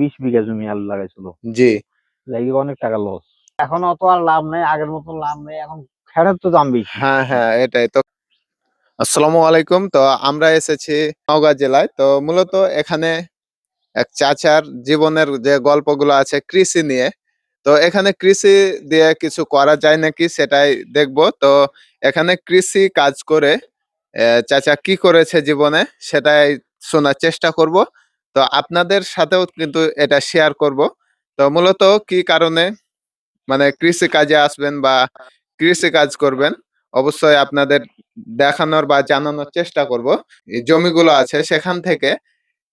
বিশ বিঘা জমি আলু লাগাইছিল। জি। লাগিয়ে অনেক টাকা লস। এখন অত আর লাভ নেই আগের মতো লাভ নেই এখন খেড়ের তো দাম বেশি। হ্যাঁ হ্যাঁ এটাই তো। আসসালামু আলাইকুম তো আমরা এসেছি নওগাঁ জেলায়। তো মূলত এখানে এক চাচার জীবনের যে গল্পগুলো আছে কৃষি নিয়ে। তো এখানে কৃষি দিয়ে কিছু করা যায় নাকি সেটাই দেখব। তো এখানে কৃষি কাজ করে আহ, চাচা কি করেছে জীবনে সেটাই শোনার চেষ্টা করব। তো আপনাদের সাথেও কিন্তু এটা শেয়ার করব। তো মূলত কি কারণে? মানে কৃষি কাজে আসবেন বা কৃষি কাজ করবেন, অবশ্যই আপনাদের দেখানোর বা জানানোর চেষ্টা করব। জমিগুলো আছে, সেখান থেকে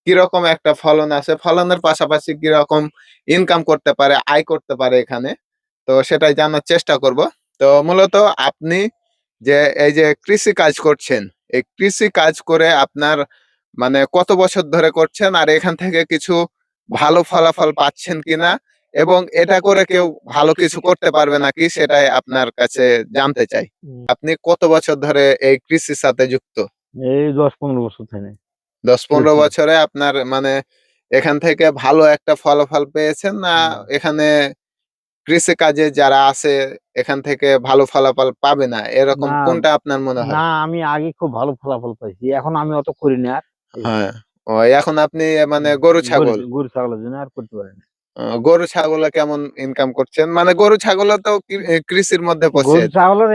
কীরকম একটা ফলন আছে, ফলনের পাশাপাশি কীরকম ইনকাম করতে পারে, আয় করতে পারে এখানে, তো সেটাই জানার চেষ্টা করব। তো মূলত আপনি যে, এই যে কৃষি কাজ করছেন, এই কৃষি কাজ করে আপনার মানে কত বছর ধরে করছেন আর এখান থেকে কিছু ভালো ফলাফল পাচ্ছেন কিনা এবং এটা করে কেউ ভালো কিছু করতে পারবে নাকি সেটাই আপনার কাছে জানতে চাই। আপনি কত বছর ধরে এই কৃষির সাথে যুক্ত? এই দশ পনেরো বছর থেকে দশ পনেরো বছরে আপনার মানে এখান থেকে ভালো একটা ফলাফল পেয়েছেন না এখানে কৃষি কাজে যারা আছে এখান থেকে ভালো ফলাফল পাবে না? এরকম কোনটা আপনার মনে হয়? না আমি আগে খুব ভালো ফলাফল পাইছি। এখন আমি অত করি না। আর হ্যাঁ। ও এখন আপনি মানে গরু ছাগল? গরু ছাগলের জন্য আর করতে পারি না। আহ, গরু ছাগলে কেমন ইনকাম করছেন? মানে গরু ছাগল তো কৃষির মধ্যে পড়ছে। ছাগলের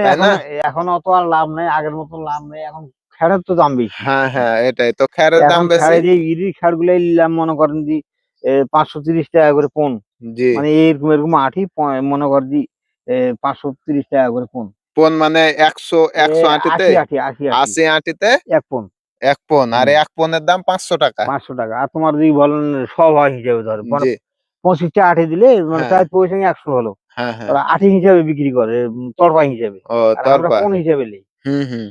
এখন অত আর লাভ নেই আগের মতো লাভ নেই এখন খেড়ের তো দাম বেশি। হ্যাঁ হ্যাঁ এটাই তো খ্যারের দাম বেশি। যে ইরি খাড় গুলাই নিলাম মনে করেন যে পাঁচশো তিরিশ টাকা করে পন জি। মানে এরকম এরকম আঠি মনে কর যে পাঁচশো তিরিশ টাকা করে পন পন মানে একশো একশো আটিতে? আশি আটিতে? এক পন এক পন আর এক পনেরো দাম পাঁচশো টাকা। পাঁচশো টাকা। আর তোমার যদি বলেন সব হয় হিসাবে ধরো জি। পঁচিশটা আঠি দিলে মানে হ্যাঁ। প্রায় পয়সা একশো হলো। হ্যাঁ হ্যাঁ। ওরা হিসাবে বিক্রি করে উম, তরপা হিসাবে। ও আর আমরা তারপর কোন হিসাবে নেই। হুম হুম।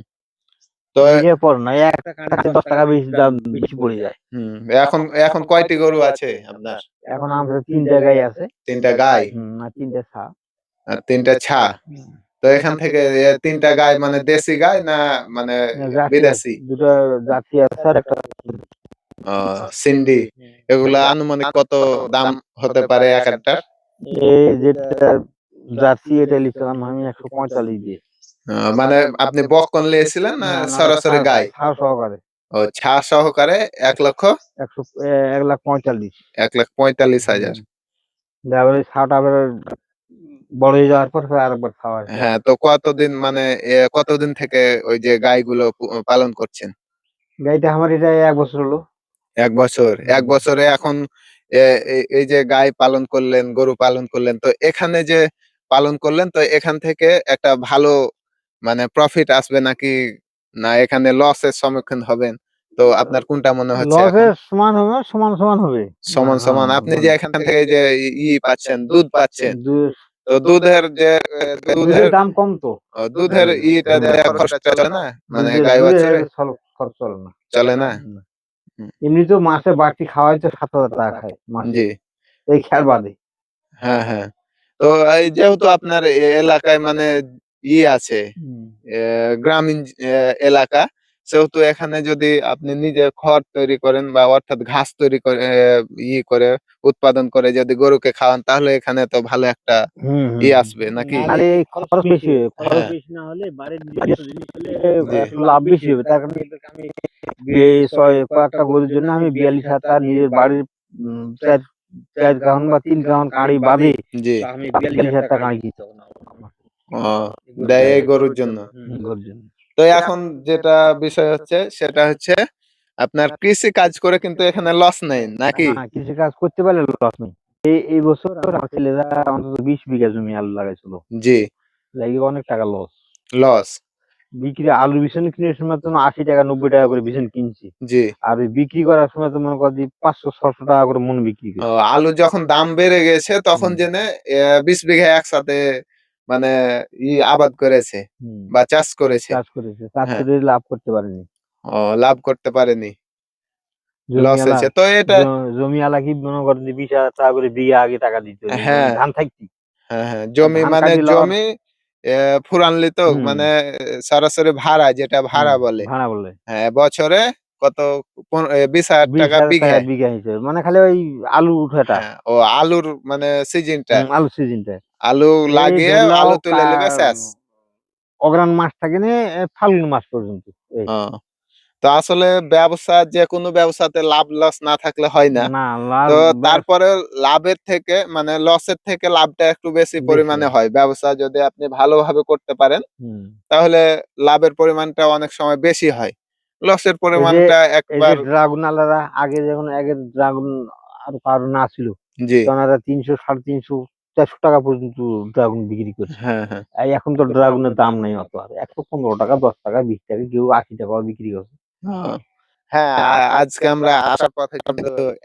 তো হিসাবে পর না এক টাকা দশ টাকা বেশি দাম বেশি পড়ে যায়। হুম এখন এখন কয়টি গরু আছে আপনার? এখন আমাদের তিন জায়গায় আছে। তিনটা গাই? হুম, আর তিনটে ছা। আর তিনটা ছা। তো এখান থেকে তিনটা গাই মানে দেশি গাই না মানে বিদেশি? দুটো জাতি আছে আর একটা আহ, সিন্ধি এগুলা আনুমানিক কত দাম হতে পারে এক একটার এই যেটা জার্সি এটা লিখলাম আমি একশো পঁয়তাল্লিশ দিয়ে। আহ, মানে আপনি বকন নিয়েছিলেন না সরাসরি গাই? সহকারে। ও ছা সহকারে এক লক্ষ? একশো এক লাখ পঁয়তাল্লিশ। এক লাখ পঁয়তাল্লিশ হাজার। তারপরে ছাটা বড় হয়ে যাওয়ার পর আরেকবার খাওয়া হয় হ্যাঁ তো কতদিন মানে কতদিন থেকে ওই যে গাইগুলো পালন করছেন? গাইটা আমার এটা এক বছর হলো। এক বছর। এক বছরে এখন এই যে গাই পালন করলেন গরু পালন করলেন তো এখানে যে পালন করলেন তো এখান থেকে একটা ভালো মানে প্রফিট আসবে নাকি? না এখানে লসের সম্মুখীন হবেন? তো আপনার কোনটা মনে হচ্ছে? লসের সমান হবে সমান সমান হবে। সমান সমান। আপনি যে এখান থেকে যে ই- পাচ্ছেন দুধ পাচ্ছেন। দুধের যে দুধের দাম কম তো। দুধের ইটা দেয়া খরচ চলে না? মানে গাই বাছুরে? খরচ চলে না। চলে না। এমনি তো মাসে বাড়তি খাওয়াই তো সাত হাজার টাকা খায় জি। এই খেয়াল বাদে। হ্যাঁ হ্যাঁ। তো এই যেহেতু আপনার এলাকায় মানে ই আছে গ্রামীণ এলাকা সেহেতু এখানে যদি আপনি নিজে খড় তৈরি করেন বা অর্থাৎ ঘাস তৈরি করে এ, ই করে উৎপাদন করে যদি গরুকে খাওয়ান তাহলে এখানে তো ভালো একটা হুম, হুম, ই আসবে নাকি? আরে খরচ বেশি হবে। খরচ হ্যাঁ। বেশি না হলে বাড়ির জিনিস হলে জি। একটু লাভ বেশি হবে। তার কারণে এদেরকে আমি এই ছয় কয়েকটা গরুর জন্য আমি বিয়াল্লিশ হাজার নিজের বাড়ির উম, চার চার কাহন বা তিন কাহন কাঁড়ি বাদে জি। আমি বিয়াল্লিশ হাজার টাকা কাঁড়ি দিতে হবে না আমার। ও দেয় এই গরুর জন্য। হুম, গরুর জন্য। তো এখন যেটা বিষয় হচ্ছে সেটা হচ্ছে আপনার কৃষি কাজ করে কিন্তু এখানে লস নেই নাকি? কৃষি কাজ করতে পারলে লস নেই। এই এই বছর আমার ছেলেরা অন্তত বিশ বিঘা জমি আলু লাগাইছিল। জি। লাগিয়ে অনেক টাকা লস লস বিক্রি আলু বিছন কিনার সময় তো আশি টাকা নব্বই টাকা করে বিছন কিনছি। জি। আর বিক্রি করার সময় তো মনে কর পাঁচশো ছশো টাকা করে মন বিক্রি আলু যখন দাম বেড়ে গেছে তখন। জেনে বিশ বিঘা একসাথে মানে ই আবাদ করেছে বা চাষ করেছে। চাষ করেছে। চাষ হ্যাঁ। করে লাভ করতে পারেনি। ও লাভ করতে পারেনি। লস হয়েছে। তো এটা জ- জমিওয়ালা কি মনে করেন বিশ হাজার টাকা করে বিঘা আগে টাকা দিত হ্যাঁ। ধান থাকতি? হ্যাঁ হ্যাঁ। জমি মানে জমি ফুরানলি তো মানে সরাসরি ভাড়া যেটা ভাড়া বলে। ভাড়া বলে। হ্যাঁ বছরে কত বিশ হাজার টাকা বিঘে। বিঘা হিসেবে মানে খালি ওই আলু উঠাটা। হ্যাঁ, ও আলুর মানে সিজনটা আলু সিজনটা আলু লাগিয়ে আলু তুলে নেবে শেষ। অগ্রাণ মাস থাকে এ, ফাল্গুন মাস পর্যন্ত। তো আসলে ব্যবসা যে কোনো ব্যবসাতে লাভ লস না থাকলে হয় না। না তো তারপরে লাভের থেকে মানে লসের থেকে লাভটা একটু বেশি বেশি। পরিমাণে হয়। ব্যবসা যদি আপনি ভালোভাবে করতে পারেন তাহলে লাভের পরিমাণটা অনেক সময় বেশি হয়। লসের পরিমাণটা একবার ড্রাগন আলাদা আগে যখন আগের ড্রাগন আর কারও না ছিল এরা তিনশো সাড়ে তিনশো চারশো টাকা পর্যন্ত ড্রাগন বিক্রি করছে। হ্যাঁ হ্যাঁ। এখন তো ড্রাগনের দাম নাই অত আর। একশো পনেরো টাকা দশ টাকা বিশ টাকা কেউ আশি টাকাও বিক্রি করছে। হ্যাঁ। হ্যাঁ আজকে আমরা আসার পথে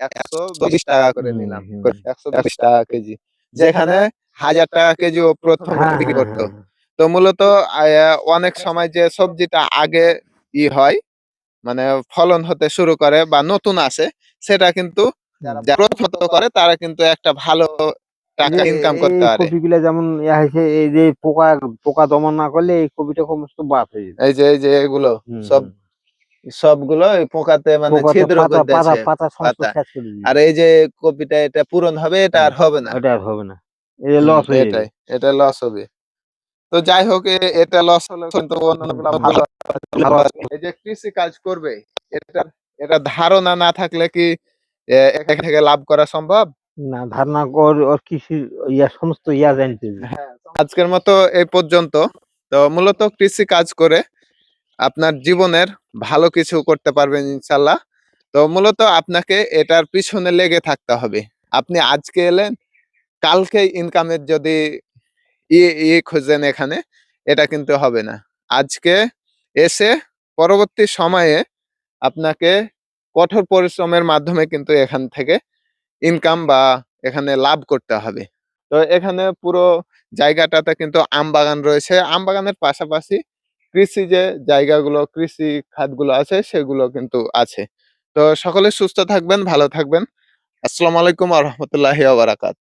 একশো বিশ টাকা করে নিলাম। একশো বিশ টাকা কেজি। যেখানে হাজার টাকা কেজি ও প্রথম হ্যাঁ, বিক্রি করতো। তো মূলত অনেক সময় যে সবজিটা আগে ই হয় মানে ফলন হতে শুরু করে বা নতুন আসে সেটা কিন্তু যারা প্রথমত করে তারা কিন্তু একটা ভালো টাকা ইনকাম করতে পারে। কপিগুলা যেমন হয়েছে এই যে পোকা পোকা দমন না করলে এই কপিটা সমস্ত বাদ হয়ে যেত। এই যে এই যে এগুলো সব সবগুলো পোকাতে মানে ছিদ্র পাতা করে পাতা। আর এই যে কপিটা এটা পূরণ হবে এটা আর হবে না। ওটা আর হবে না। এই লস হয়ে এটা লস হবে। তো যাই হোক এটা লস হলে কিন্তু ভালো এই যে কৃষি কাজ করবে এটা এটা ধারণা না থাকলে কি এখান থেকে লাভ করা সম্ভব? না ধারণা কর ওর কৃষির ইয়া সমস্ত ইয়া জানতে হবে। আজকের মতো এই পর্যন্ত। তো মূলত কৃষি কাজ করে আপনার জীবনের ভালো কিছু করতে পারবেন ইনশাল্লাহ। তো মূলত আপনাকে এটার পিছনে লেগে থাকতে হবে। আপনি আজকে এলেন কালকে ইনকামের যদি ই ই খুঁজেন এখানে, এটা কিন্তু হবে না। আজকে এসে পরবর্তী সময়ে আপনাকে কঠোর পরিশ্রমের মাধ্যমে কিন্তু এখান থেকে ইনকাম বা এখানে লাভ করতে হবে। তো এখানে পুরো জায়গাটাতে কিন্তু আম বাগান রয়েছে। আম বাগানের পাশাপাশি কৃষি যে জায়গাগুলো, কৃষি খাতগুলো আছে, সেগুলো কিন্তু আছে। তো সকলে সুস্থ থাকবেন, ভালো থাকবেন। আসসালামু আলাইকুম আ রহমতুল্লাহি বারাকাত।